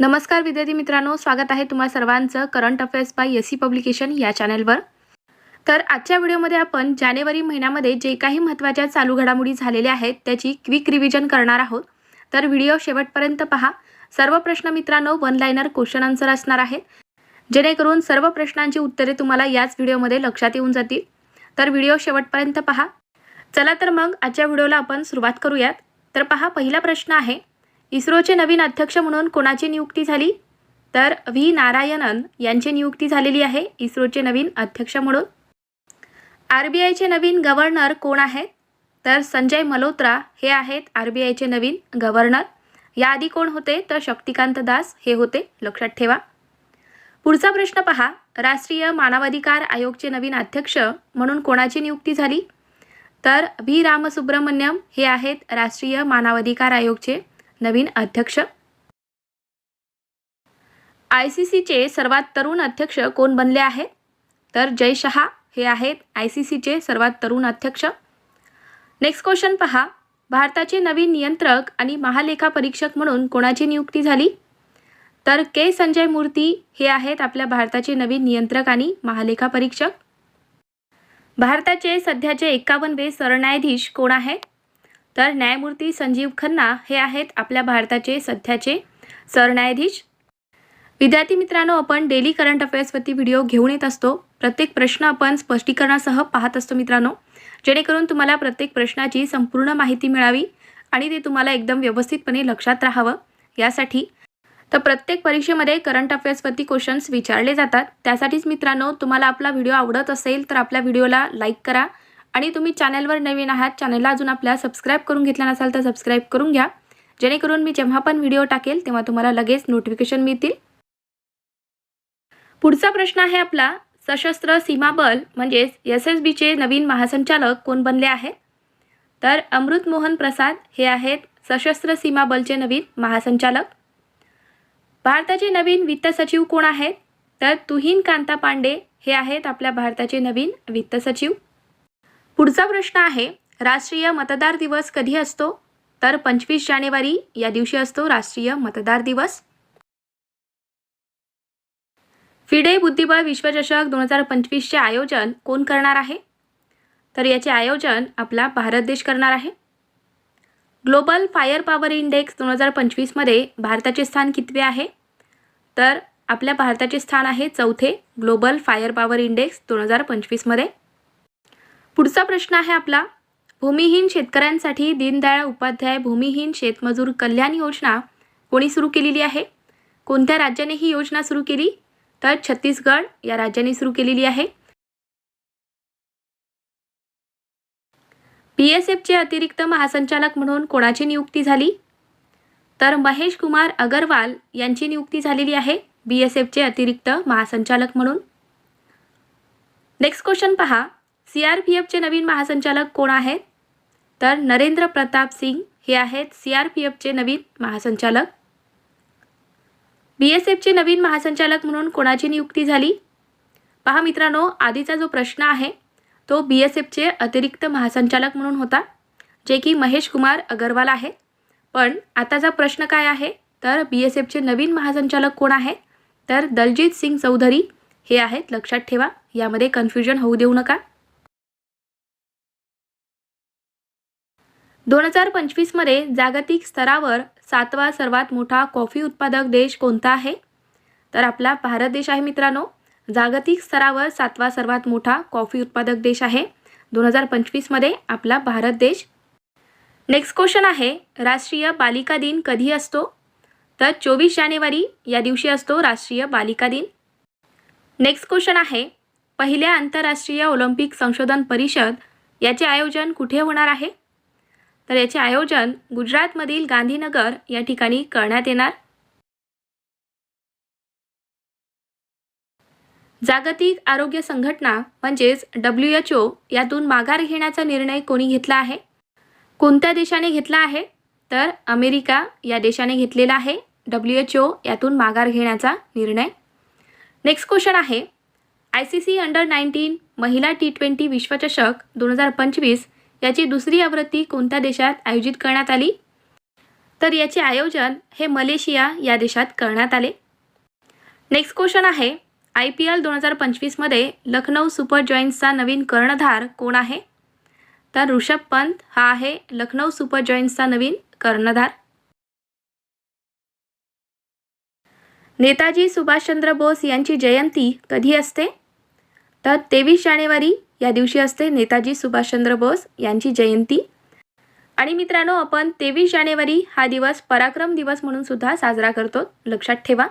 नमस्कार विद्यार्थी मित्रांनो स्वागत आहे तुम्हा सर्वांचं current affairs by S C publication या चॅनलवर. तर आजच्या व्हिडिओमध्ये आपण जानेवारी महिन्यामध्ये जे काही महत्त्वाच्या चालू घडामोडी झालेल्या आहेत त्याची क्विक रिव्हिजन करणार आहोत. तर व्हिडिओ शेवटपर्यंत पहा. सर्व प्रश्न मित्रांनो वन लाईनर क्वेश्चन आन्सर असणार आहेत. जेणेकरून सर्व प्रश्नांची उत्तरे तुम्हाला याच व्हिडिओमध्ये लक्षात येऊन जातील. तर व्हिडिओ शेवटपर्यंत पहा. चला तर मग आजच्या व्हिडिओला आपण सुरुवात करूयात. तर पहा पहिला प्रश्न आहे इस्रोचे नवीन अध्यक्ष म्हणून कोणाची नियुक्ती झाली? तर व्ही. नारायणन यांची नियुक्ती झालेली आहे इस्रोचे नवीन अध्यक्ष म्हणून. आर बी आयचे नवीन गव्हर्नर कोण आहेत? तर संजय मल्होत्रा हे आहेत आर बी आयचे नवीन गव्हर्नर. याआधी कोण होते? तर शक्तिकांत दास हे होते. लक्षात ठेवा. पुढचा प्रश्न पहा. राष्ट्रीय मानवाधिकार आयोगचे नवीन अध्यक्ष म्हणून कोणाची नियुक्ती झाली? तर व्ही. रामसुब्रमण्यम हे आहेत राष्ट्रीय मानवाधिकार आयोगचे. नवीन अध्यक्ष? आय सी सीचे सर्वात तरुण अध्यक्ष कोण बनले आहेत तर जय शहा हे आहेत आय सी सीचे सर्वात तरुण अध्यक्ष. नेक्स्ट क्वेश्चन पहा. भारताचे नवीन नियंत्रक आणि महालेखा परीक्षक म्हणून कोणाची नियुक्ती झाली? तर के संजय मूर्ती हे आहेत आपल्या भारताचे नवीन नियंत्रक आणि महालेखा परीक्षक. भारताचे सध्याचे एक्कावनवे सरन्यायाधीश कोण आहेत? तर न्यायमूर्ती संजीव खन्ना हे आहेत आपल्या भारताचे सध्याचे सरन्यायाधीश. विद्यार्थी मित्रांनो आपण डेली करंट अफेअर्सवरती व्हिडिओ घेऊन येत असतो. प्रत्येक प्रश्न आपण स्पष्टीकरणासह पाहत असतो मित्रांनो. जेणेकरून तुम्हाला प्रत्येक प्रश्नाची संपूर्ण माहिती मिळावी आणि ते तुम्हाला एकदम व्यवस्थितपणे लक्षात राहावं. यासाठी तर प्रत्येक परीक्षेमध्ये करंट अफेअर्सवरती क्वेश्चन्स विचारले जातात. त्यासाठीच मित्रांनो तुम्हाला आपला व्हिडिओ आवडत असेल तर आपल्या व्हिडिओला लाईक करा. आणि तुम्ही चॅनलवर नवीन आहात चॅनलला अजून आपल्या सबस्क्राईब करून घेतला नसाल तर सबस्क्राईब करून घ्या. जेणेकरून मी जेव्हा पण व्हिडिओ टाकेल तेव्हा तुम्हाला लगेच नोटिफिकेशन मिळतील. पुढचा प्रश्न आहे आपला सशस्त्र सीमा बल म्हणजेच एस एस बीचे नवीन महासंचालक कोण बनले आहेत? तर अमृत मोहन प्रसाद हे आहेत सशस्त्र सीमा बलचे नवीन महासंचालक. भारताचे नवीन वित्त सचिव कोण आहेत? तर तुहीन कांता पांडे हे आहेत आपल्या भारताचे नवीन वित्त सचिव. पुढचा प्रश्न आहे राष्ट्रीय मतदार दिवस कधी असतो? तर पंचवीस जानेवारी या दिवशी असतो राष्ट्रीय मतदार दिवस. फिडे बुद्धिबळ विश्वचषक दोन हजार पंचवीसचे आयोजन कोण करणार आहे? तर याचे आयोजन आपला भारत देश करणार आहे. ग्लोबल फायर पॉवर इंडेक्स दोन हजार पंचवीसमध्ये भारताचे स्थान कितवे आहे? तर आपल्या भारताचे स्थान आहे चौथे ग्लोबल फायर पॉवर इंडेक्स दोन हजार पंचवीसमध्ये. पुढचा प्रश्न आहे आपला. भूमिहीन शेतकऱ्यांसाठी दीनदयाळ उपाध्याय भूमिहीन शेतमजूर कल्याण योजना कोणी सुरू केलेली आहे? कोणत्या राज्याने ही योजना सुरू केली? तर छत्तीसगड या राज्याने सुरू केलेली आहे. बी एस एफचे अतिरिक्त महासंचालक म्हणून कोणाची नियुक्ती झाली? तर महेश कुमार अगरवाल यांची नियुक्ती झालेली आहे बी एस एफचे अतिरिक्त महासंचालक म्हणून. नेक्स्ट क्वेश्चन पहा. सी आर पी एफचे नवीन महासंचालक कोण आहेत? तर नरेंद्र प्रताप सिंग हे आहेत सी आर पी एफचे नवीन महासंचालक. बी एस एफचे नवीन महासंचालक म्हणून कोणाची नियुक्ती झाली? पहा मित्रांनो आधीचा जो प्रश्न आहे तो बी एस एफचे अतिरिक्त महासंचालक म्हणून होता जे की महेश कुमार अगरवाल आहे पण आताचा प्रश्न काय आहे? तर बी एस एफचे नवीन महासंचालक कोण आहेत तर दलजीत सिंग चौधरी हे आहेत. लक्षात ठेवा यामध्ये कन्फ्युजन होऊ देऊ नका. दोन हजार पंचवीसमध्ये जागतिक स्तरावर सातवा सर्वात मोठा कॉफी उत्पादक देश कोणता आहे? तर आपला भारत देश आहे मित्रांनो. जागतिक स्तरावर सातवा सर्वात मोठा कॉफी उत्पादक देश आहे. दोन हजार पंचवीसमध्ये आपला भारत देश. नेक्स्ट क्वेश्चन आहे राष्ट्रीय बालिका दिन कधी असतो? तर चोवीस जानेवारी या दिवशी असतो राष्ट्रीय बालिका दिन. नेक्स्ट क्वेश्चन आहे पहिल्या आंतरराष्ट्रीय ऑलिम्पिक संशोधन परिषद याचे आयोजन कुठे होणार आहे? तर याचे आयोजन गुजरातमधील गांधीनगर या ठिकाणी करण्यात येणार. जागतिक आरोग्य संघटना म्हणजेच डब्ल्यू एच ओ यातून माघार घेण्याचा निर्णय कोणी घेतला आहे? कोणत्या देशाने घेतला आहे? तर अमेरिका या देशाने घेतलेला आहे. डब्ल्यू एच ओ यातून माघार घेण्याचा निर्णय. नेक्स्ट क्वेश्चन आहे. I C C under nineteen महिला टी ट्वेंटी विश्वचषक दोन हजार पंचवीस याची दुसरी आवृत्ती कोणत्या देशात आयोजित करण्यात आली? तर याचे आयोजन हे मलेशिया या देशात करण्यात आले. नेक्स्ट क्वेश्चन आहे आय पी एल दोन हजार पंचवीसमध्ये लखनौ सुपर जॉईंट्सचा नवीन कर्णधार कोण आहे? तर ऋषभ पंत हा आहे लखनौ सुपर जॉईंट्सचा नवीन कर्णधार. नेताजी सुभाषचंद्र बोस यांची जयंती कधी असते? तर तेवीस जानेवारी या दिवशी असते नेताजी सुभाषचंद्र बोस यांची जयंती. आणि मित्रांनो आपण तेवीस जानेवारी हा दिवस पराक्रम दिवस म्हणून सुद्धा साजरा करतो. लक्षात ठेवा.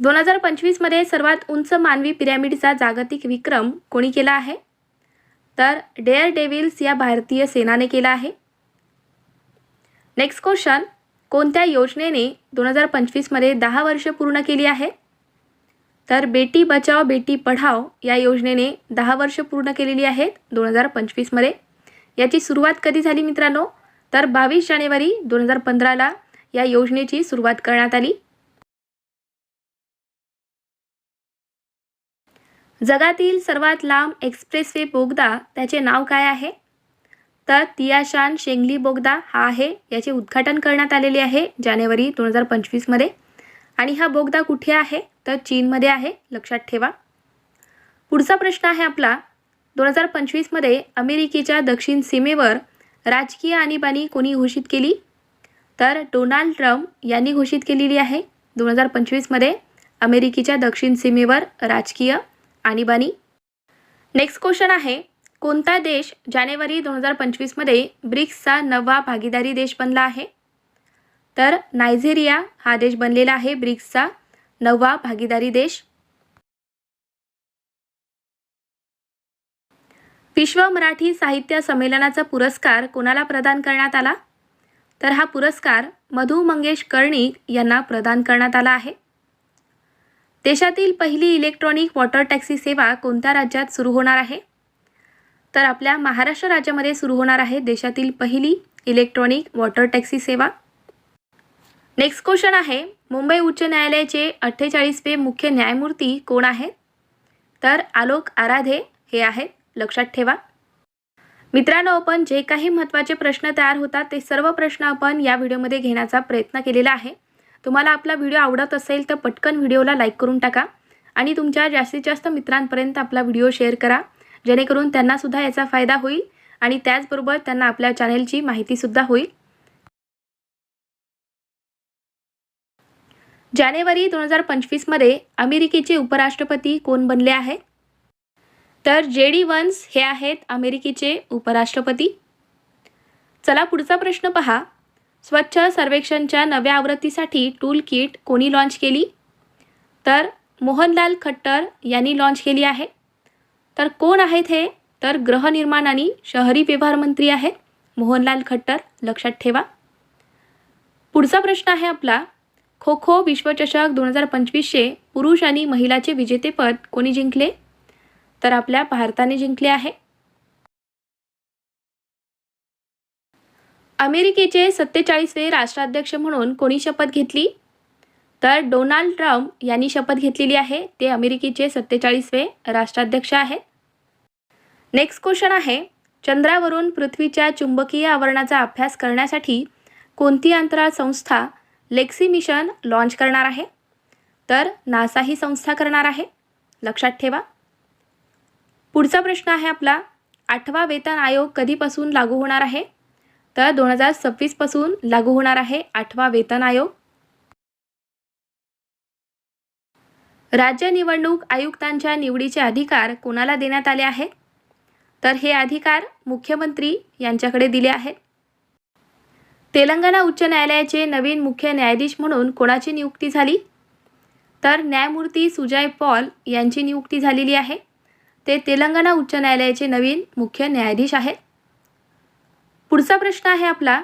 दोन हजार पंचवीसमध्ये सर्वात उंच मानवी पिरॅमिडचा जागतिक विक्रम कोणी केला आहे? तर डेअर डेव्हिल्स या भारतीय सेनाने केला आहे. नेक्स्ट क्वेश्चन कोणत्या योजनेने दोन हजार पंचवीसमध्ये दहा वर्ष पूर्ण केली आहे? तर बेटी बचाव बेटी पढाव या योजनेने दहा वर्ष पूर्ण केलेली आहेत दोन हजार पंचवीसमध्ये याची सुरुवात कधी झाली मित्रांनो? तर बावीस जानेवारी दोन हजार पंधराला या योजनेची सुरुवात करण्यात आली. जगातील सर्वात लांब एक्सप्रेसवे बोगदा त्याचे नाव काय आहे? तर तियाशान शेंगली बोगदा हा आहे याचे उद्घाटन करण्यात आलेले आहे जानेवारी दोन हजार पंचवीसमध्ये आणि हा बोगदा कुठे आहे? तर चीनमध्ये आहे लक्षात ठेवा. पुढचा प्रश्न आहे आपला दोन हजार पंचवीसमध्ये अमेरिकेच्या दक्षिण सीमेवर राजकीय आणीबाणी कोणी घोषित केली? तर डोनाल्ड ट्रम्प यांनी घोषित केलेली आहे दोन हजार पंचवीसमध्ये अमेरिकेच्या दक्षिण सीमेवर राजकीय आणीबाणी. नेक्स्ट क्वेश्चन आहे कोणता देश जानेवारी दोन हजार पंचवीसमध्ये ब्रिक्सचा नवा भागीदारी देश बनला आहे? तर नायझेरिया हा देश बनलेला आहे ब्रिक्सचा. नववा भागीदारी देश. विश्व मराठी साहित्य संमेलनाचा पुरस्कार कोणाला प्रदान करण्यात आला? तर हा पुरस्कार मधु मंगेश कर्णिक यांना प्रदान करण्यात आला आहे. देशातील पहिली इलेक्ट्रॉनिक वॉटर टॅक्सी सेवा कोणत्या राज्यात सुरू होणार आहे? तर आपल्या महाराष्ट्र राज्यामध्ये सुरू होणार आहे देशातील पहिली इलेक्ट्रॉनिक वॉटर टॅक्सी सेवा. नेक्स्ट क्वेश्चन आहे मुंबई उच्च न्यायालयाचे अठ्ठेचाळीसवे मुख्य न्यायमूर्ती कोण आहेत? तर आलोक आराधे हे आहेत लक्षात ठेवा. मित्रांनो आपण जे काही महत्त्वाचे प्रश्न तयार होतात ते सर्व प्रश्न आपण या व्हिडिओमध्ये घेण्याचा प्रयत्न केलेला आहे. तुम्हाला आपला व्हिडिओ आवडत असेल तर पटकन व्हिडिओला लाईक करून टाका आणि तुमच्या जास्तीत जास्त मित्रांपर्यंत आपला व्हिडिओ शेअर करा जेणेकरून त्यांनासुद्धा याचा फायदा होईल आणि त्याचबरोबर त्यांना आपल्या चॅनेलची माहितीसुद्धा होईल. जानेवारी दोन हजार पंचवीसमध्ये अमेरिकेचे उपराष्ट्रपती कोण बनले आहेत तर जे डी वन्स हे आहेत अमेरिकेचे उपराष्ट्रपती. चला पुढचा प्रश्न पहा. स्वच्छ सर्वेक्षणच्या नव्या आवृत्तीसाठी टूल किट कोणी लॉन्च केली? तर मोहनलाल खट्टर यांनी लॉन्च केली आहे. तर कोण आहेत हे? तर गृहनिर्माण आणि शहरी व्यवहार मंत्री आहेत मोहनलाल खट्टर. लक्षात ठेवा. पुढचा प्रश्न आहे आपला. खो खो विश्वचषक दोन हजार पंचवीसचे पुरुष आणि महिलाचे विजेतेपद कोणी जिंकले? तर आपल्या भारताने जिंकले आहे. अमेरिकेचे सत्तेचाळीसवे राष्ट्राध्यक्ष म्हणून कोणी शपथ घेतली? तर डोनाल्ड ट्रम्प यांनी शपथ घेतलेली आहे. ते अमेरिकेचे सत्तेचाळीसवे राष्ट्राध्यक्ष आहेत. नेक्स्ट क्वेश्चन आहे चंद्रावरून पृथ्वीच्या चुंबकीय आवरणाचा अभ्यास करण्यासाठी कोणती अंतराळ संस्था लेक्सी मिशन लॉन्च करणार आहे. तर नासा ही संस्था करणार आहे. लक्षात ठेवा. पुढचा प्रश्न आहे आपला आठवा वेतन आयोग कधीपासून लागू होणार आहे? तर दोन हजार सव्वीसपासून लागू होणार आहे आठवा वेतन आयोग. राज्य निवडणूक आयुक्तांच्या निवडीचे अधिकार कोणाला देण्यात आले आहेत? तर हे अधिकार मुख्यमंत्री यांच्याकडे दिले आहेत. तेलंगणा उच्च न्यायालयाचे नवीन मुख्य न्यायाधीश म्हणून कोणाची नियुक्ती झाली? तर न्यायमूर्ती सुजय पॉल यांची नियुक्ती झालेली आहे. ते तेलंगणा उच्च न्यायालयाचे नवीन मुख्य न्यायाधीश आहेत. पुढचा प्रश्न आहे आपला.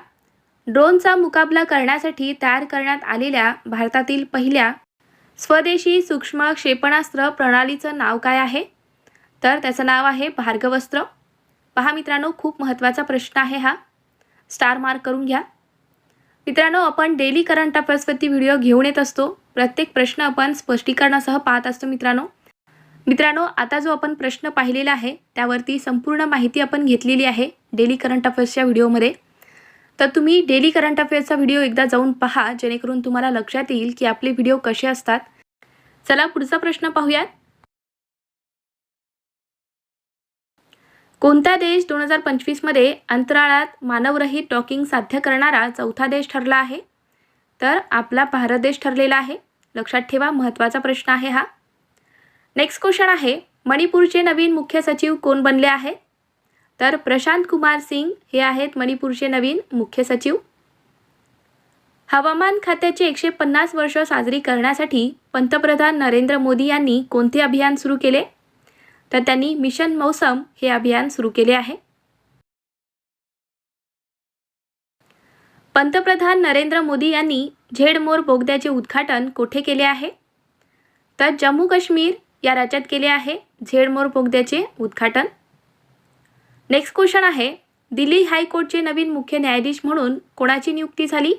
ड्रोनचा मुकाबला करण्यासाठी तयार करण्यात आलेल्या भारतातील पहिल्या स्वदेशी सूक्ष्म क्षेपणास्त्र प्रणालीचं नाव काय आहे? तर त्याचं नाव आहे भार्गवस्त्र. पहा मित्रांनो खूप महत्त्वाचा प्रश्न आहे हा. स्टार मार्क करून घ्या. मित्रांनो आपण डेली करंट अफेअर्सवरती व्हिडिओ घेऊन येत असतो. प्रत्येक प्रश्न आपण स्पष्टीकरणासह पाहत असतो मित्रांनो. मित्रांनो आता जो आपण प्रश्न पाहिलेला आहे त्यावरती संपूर्ण माहिती आपण घेतलेली आहे डेली करंट अफेअर्सच्या व्हिडिओमध्ये तर तुम्ही डेली करंट अफेअर्सचा व्हिडिओ एकदा जाऊन पहा जेणेकरून तुम्हाला लक्षात येईल की आपले व्हिडिओ कसे असतात. चला पुढचा प्रश्न पाहूयात. कोणता देश दोन हजार पंचवीसमध्ये अंतराळात मानवरहित डॉकिंग साध्य करणारा चौथा देश ठरला आहे? तर आपला भारत देश ठरलेला आहे. लक्षात ठेवा महत्त्वाचा प्रश्न आहे हा. नेक्स्ट क्वेश्चन आहे मणिपूरचे नवीन मुख्य सचिव कोण बनले आहेत तर प्रशांत कुमार सिंग हे आहेत मणिपूरचे नवीन मुख्य सचिव. हवामान खात्याचे एकशे पन्नास वर्ष साजरी करण्यासाठी पंतप्रधान नरेंद्र मोदी यांनी कोणते अभियान सुरू केले? तर त्यांनी मिशन मौसम हे अभियान सुरू केले आहे. पंतप्रधान नरेंद्र मोदी यांनी झेडमोर बोगद्याचे उद्घाटन कोठे केले आहे? तर जम्मू काश्मीर या राज्यात केले आहे झेडमोर बोगद्याचे उद्घाटन. नेक्स्ट क्वेश्चन आहे दिल्ली हायकोर्टचे नवीन मुख्य न्यायाधीश म्हणून कोणाची नियुक्ती झाली?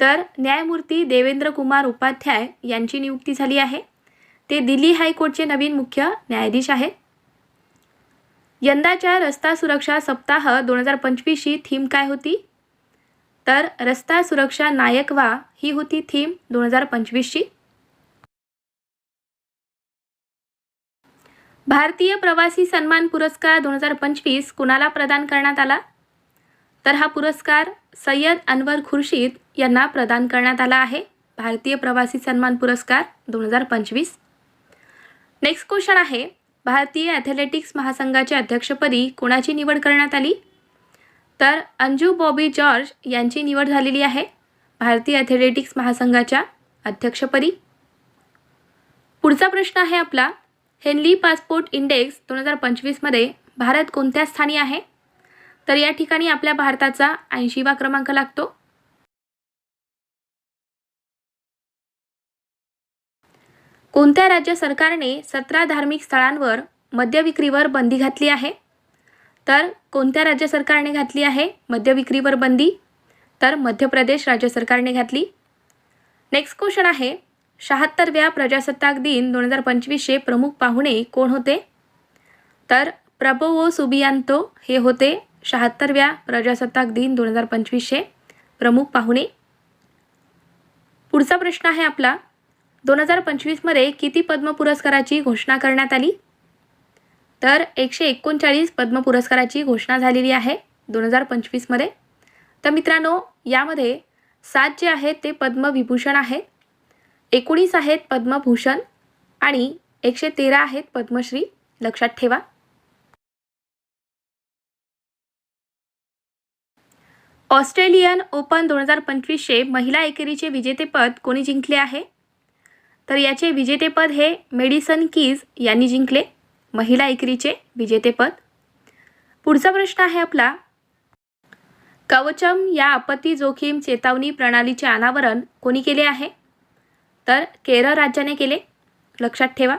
तर न्यायमूर्ती देवेंद्र कुमार उपाध्याय यांची नियुक्ती झाली आहे. ते दिल्ली हायकोर्टचे नवीन मुख्य न्यायाधीश आहेत. यंदाच्या रस्ता सुरक्षा सप्ताह दोन हजार पंचवीसची थीम काय होती? तर रस्ता सुरक्षा नायक वा ही होती थीम दोन हजार पंचवीसची. भारतीय प्रवासी सन्मान पुरस्कार दोन हजार पंचवीस कुणाला प्रदान करण्यात आला? तर हा पुरस्कार सय्यद अनवर खुर्शीद यांना प्रदान करण्यात आला आहे. भारतीय प्रवासी सन्मान पुरस्कार दोन हजार पंचवीस. नेक्स्ट क्वेश्चन आहे भारतीय ॲथलेटिक्स महासंघाच्या अध्यक्षपदी कोणाची निवड करण्यात आली? तर अंजू बॉबी जॉर्ज यांची निवड झालेली आहे भारतीय ॲथलेटिक्स महासंघाच्या अध्यक्षपदी. पुढचा प्रश्न आहे आपला हेनली पासपोर्ट इंडेक्स दोन हजार पंचवीसमध्ये भारत कोणत्या स्थानी आहे? तर या ठिकाणी आपल्या भारताचा ऐंशीवा क्रमांक लागतो. कोणत्या राज्य सरकारने सतरा धार्मिक स्थळांवर मद्यविक्रीवर बंदी घातली आहे? तर कोणत्या राज्य सरकारने घातली आहे मद्यविक्रीवर बंदी? तर मध्य प्रदेश राज्य सरकारने घातली. नेक्स्ट क्वेश्चन आहे शहात्तरव्या प्रजासत्ताक दिन दोन हजार पंचवीसचे प्रमुख पाहुणे कोण होते? तर प्रबोवो सुबियांतो हे होते शहात्तरव्या प्रजासत्ताक दिन दोन हजार पंचवीसचे प्रमुख पाहुणे. पुढचा प्रश्न आहे आपला दोन हजार पंचवीसमध्ये किती पद्म पुरस्काराची घोषणा करण्यात आली? तर एकशे एकोणचाळीस पद्म पुरस्काराची घोषणा झालेली आहे दोन हजार पंचवीसमध्ये तर मित्रांनो यामध्ये सात जे आहेत ते पद्मविभूषण आहेत एकोणीस आहेत पद्मभूषण आणि एकशे तेरा आहेत पद्मश्री. लक्षात ठेवा. ऑस्ट्रेलियन ओपन दोन हजार पंचवीसचे महिला एकेरीचे विजेतेपद कोणी जिंकले आहे? तर याचे विजेतेपद हे मेडिसन कीज यांनी जिंकले. महिला एकरीचे विजेतेपद. पुढचा प्रश्न आहे आपला. कवचम या आपत्ती जोखीम चेतावणी प्रणालीचे अनावरण कोणी केले आहे? तर केरळ राज्याने केले. लक्षात ठेवा.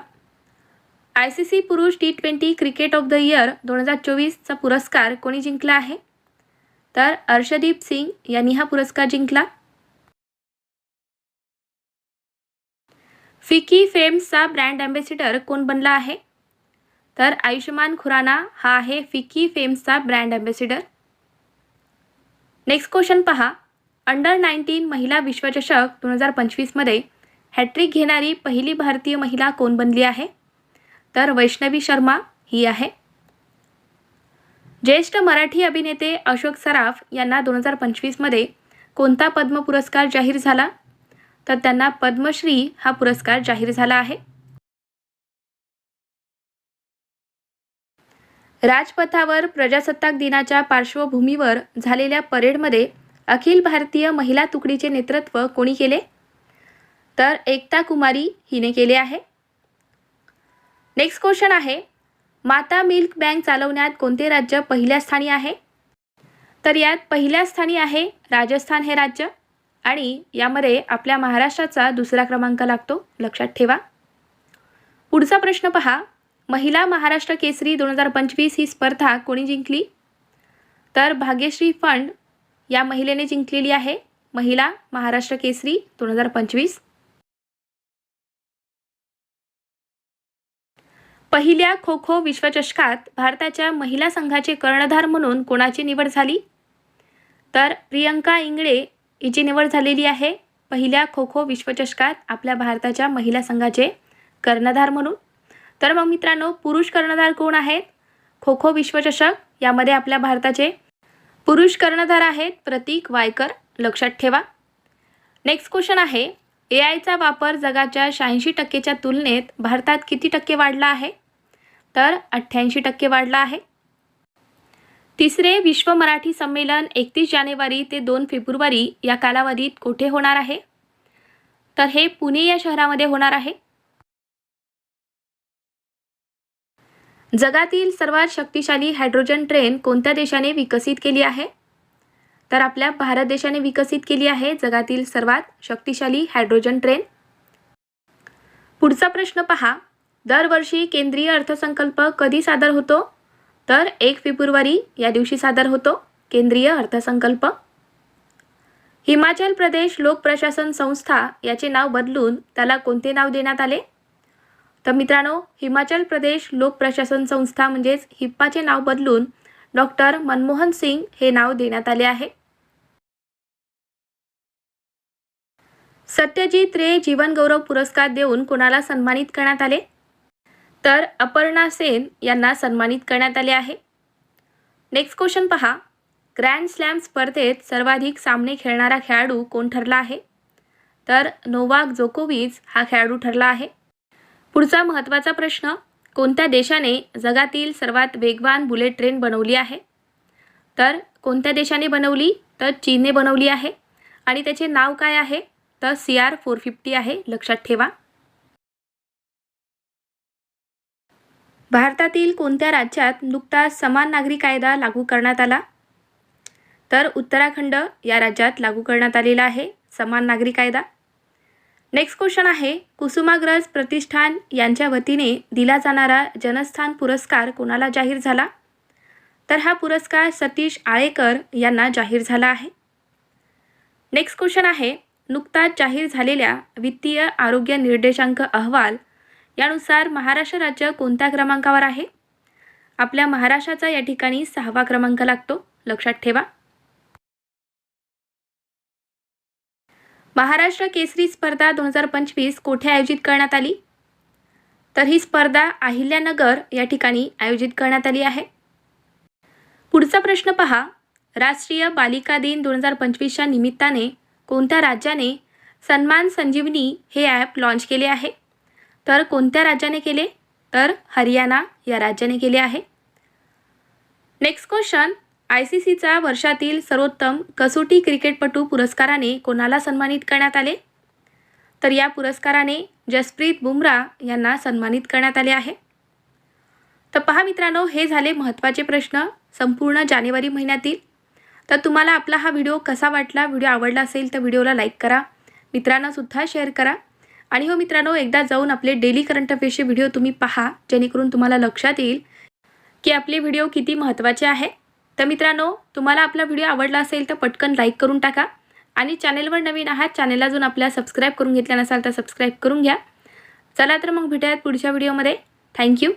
आय सी सी पुरुष T twenty cricket of the year दोन हजार चोवीसचा पुरस्कार कोणी जिंकला आहे? तर अर्षदीप सिंग यांनी हा पुरस्कार जिंकला. फिकी फेम्सचा ब्रँड ॲम्बॅसिडर कोण बनला आहे? तर आयुष्यमान खुराना हा आहे फिकी फेम्सचा ब्रँड ॲम्बॅसिडर नेक्स्ट क्वेश्चन पहा. अंडर नाईन्टीन महिला विश्वचषक दोन हजार पंचवीसमध्ये हॅट्रिक घेणारी पहिली भारतीय महिला कोण बनली आहे? तर वैष्णवी शर्मा ही आहे. ज्येष्ठ मराठी अभिनेते अशोक सराफ यांना दोन हजार पंचवीसमध्ये कोणता पद्म पुरस्कार जाहीर झाला? तर त्यांना पद्मश्री हा पुरस्कार जाहीर झाला आहे. राजपथावर प्रजासत्ताक दिनाच्या पार्श्वभूमीवर झालेल्या परेडमध्ये अखिल भारतीय महिला तुकडीचे नेतृत्व कोणी केले? तर एकता कुमारी हिने केले आहे. नेक्स्ट क्वेश्चन आहे माता मिल्क बँक चालवण्यात कोणते राज्य पहिल्या स्थानी आहे? तर यात पहिल्या स्थानी आहे राजस्थान हे राज्य. आणि यामध्ये आपल्या महाराष्ट्राचा दुसरा क्रमांक लागतो. लक्षात ठेवा. पुढचा प्रश्न पहा. महिला महाराष्ट्र केसरी दोन हजार पंचवीस ही स्पर्धा कोणी जिंकली? तर भाग्यश्री फंड या महिलेने जिंकलेली आहे. महिला महाराष्ट्र केसरी दोन हजार पंचवीस. पहिल्या खो खो विश्वचषकात भारताच्या महिला संघाचे कर्णधार म्हणून कोणाची निवड झाली? तर प्रियंका इंगळे हिची निवड झालेली आहे. पहिल्या खो खो विश्वचषकात आपल्या भारताच्या महिला संघाचे कर्णधार म्हणून. तर मग मित्रांनो पुरुष कर्णधार कोण आहेत? खो खो विश्वचषक यामध्ये आपल्या भारताचे पुरुष कर्णधार आहेत प्रतीक वायकर. लक्षात ठेवा. नेक्स्ट क्वेश्चन आहे ए आयचा वापर जगाच्या शहाऐंशी टक्केच्या तुलनेत भारतात किती टक्के वाढला आहे? तर अठ्ठ्याऐंशी टक्के वाढला आहे. तिसरे विश्व मराठी संमेलन एकतीस जानेवारी ते दोन फेब्रुवारी या कालावधीत कोठे होणार आहे? तर हे पुणे या शहरामध्ये होणार आहे. जगातील सर्वात शक्तिशाली हायड्रोजन ट्रेन कोणत्या देशाने विकसित केली आहे? तर आपल्या भारत देशाने विकसित केली आहे जगातील सर्वात शक्तिशाली हायड्रोजन ट्रेन. पुढचा प्रश्न पहा. दरवर्षी केंद्रीय अर्थसंकल्प कधी सादर होतो? तर एक फेब्रुवारी या दिवशी सादर होतो. केंद्रीय अर्थसंकल्प. हिमाचल प्रदेश लोकप्रशासन संस्था याचे नाव बदलून त्याला कोणते नाव देण्यात आले? तर मित्रांनो हिमाचल प्रदेश लोकप्रशासन संस्था म्हणजेच हिप्पाचे नाव बदलून डॉक्टर मनमोहन सिंग हे नाव देण्यात आले आहे. सत्यजित रे जीवनगौरव पुरस्कार देऊन कोणाला सन्मानित करण्यात आले? तर अपर्णा सेन यांना सन्मानित करण्यात आले आहे. नेक्स्ट क्वेश्चन पहा. ग्रँड स्लॅम स्पर्धेत सर्वाधिक सामने खेळणारा खेळाडू कोण ठरला आहे? तर नोवाक जोकोविच हा खेळाडू ठरला आहे. पुढचा महत्त्वाचा प्रश्न. कोणत्या देशाने जगातील सर्वात वेगवान बुलेट ट्रेन बनवली आहे? तर कोणत्या देशाने बनवली? तर चीनने बनवली आहे. आणि त्याचे नाव काय आहे? तर सी आर फोर फिफ्टी आहे. लक्षात ठेवा. भारतातील कोणत्या राज्यात नुकताच समान नागरी कायदा लागू करण्यात आला? तर उत्तराखंड या राज्यात लागू करण्यात आलेला आहे समान नागरी कायदा. नेक्स्ट क्वेश्चन आहे कुसुमाग्रज प्रतिष्ठान यांच्या वतीने दिला जाणारा जनस्थान पुरस्कार कोणाला जाहीर झाला? तर हा पुरस्कार सतीश आळेकर यांना जाहीर झाला आहे. नेक्स्ट क्वेश्चन आहे नुकताच जाहीर झालेल्या वित्तीय आरोग्य निर्देशांक अहवाल यानुसार महाराष्ट्र राज्य कोणत्या क्रमांकावर आहे? आपल्या महाराष्ट्राचा या ठिकाणी सहावा क्रमांक लागतो. लक्षात ठेवा. महाराष्ट्र केसरी स्पर्धा दोन हजार पंचवीस कोठे आयोजित करण्यात आली? तर ही स्पर्धा अहिल्यानगर या ठिकाणी आयोजित करण्यात आली आहे. पुढचा प्रश्न पहा. राष्ट्रीय बालिका दिन दोन हजार पंचवीसच्या निमित्ताने कोणत्या राज्याने सन्मान संजीवनी हे ॲप लॉन्च केले आहे? तर कोणत्या राज्याने केले? तर हरियाणा या राज्याने केले आहे. नेक्स्ट क्वेश्चन आय सी सीचा वर्षातील सर्वोत्तम कसोटी क्रिकेटपटू पुरस्काराने कोणाला सन्मानित करण्यात आले? तर या पुरस्काराने जसप्रीत बुमराह यांना सन्मानित करण्यात आले आहे. तर पहा मित्रांनो हे झाले महत्त्वाचे प्रश्न संपूर्ण जानेवारी महिन्यातील. तर तुम्हाला आपला हा व्हिडिओ कसा वाटला? व्हिडिओ आवडला असेल तर व्हिडिओला लाईक करा. मित्रांनासुद्धा शेअर करा. आणि हो मित्रांनो एकदा जाऊन आपले डेली करंट अफेअर्सचे व्हिडिओ तुम्ही पहा जेणेकरून तुम्हाला लक्षात येईल की आपले व्हिडिओ किती महत्त्वाचे आहे. तर मित्रांनो तुम्हाला आपला व्हिडिओ आवडला असेल तर पटकन लाईक करून टाका आणि चॅनेलवर नवीन आहात चॅनेलला अजून आपल्या सबस्क्राईब करून घेतल्या नसाल तर सबस्क्राईब करून घ्या. चला तर मग भेटूयात पुढच्या व्हिडिओमध्ये. थँक्यू